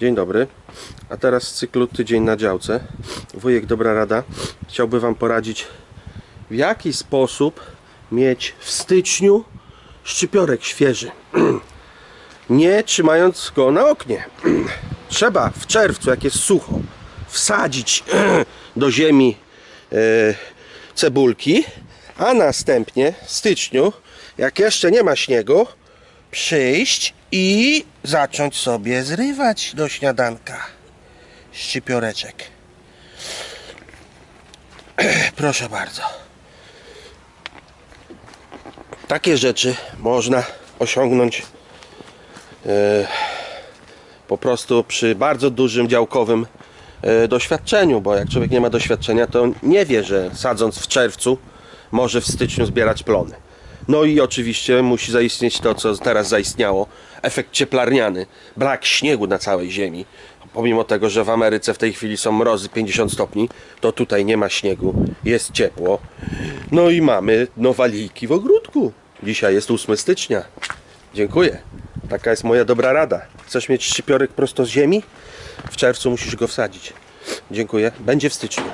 Dzień dobry. A teraz z cyklu Tydzień na działce. Wujek Dobra Rada chciałby Wam poradzić, w jaki sposób mieć w styczniu szczypiorek świeży. Nie trzymając go na oknie. Trzeba w czerwcu, jak jest sucho, wsadzić do ziemi e, cebulki, a następnie w styczniu, jak jeszcze nie ma śniegu, przyjść i zacząć sobie zrywać do śniadanka szczypioreczek. Proszę bardzo. Takie rzeczy można osiągnąć e, po prostu przy bardzo dużym działkowym e, doświadczeniu, bo jak człowiek nie ma doświadczenia, to nie wie, że sadząc w czerwcu może w styczniu zbierać plony. No i oczywiście musi zaistnieć to, co teraz zaistniało, efekt cieplarniany, brak śniegu na całej ziemi. Pomimo tego, że w Ameryce w tej chwili są mrozy 50 stopni, to tutaj nie ma śniegu, jest ciepło. No i mamy nowaliki w ogródku. Dzisiaj jest 8 stycznia. Dziękuję. Taka jest moja dobra rada. Chcesz mieć szczypiorek prosto z ziemi? W czerwcu musisz go wsadzić. Dziękuję. Będzie w styczniu.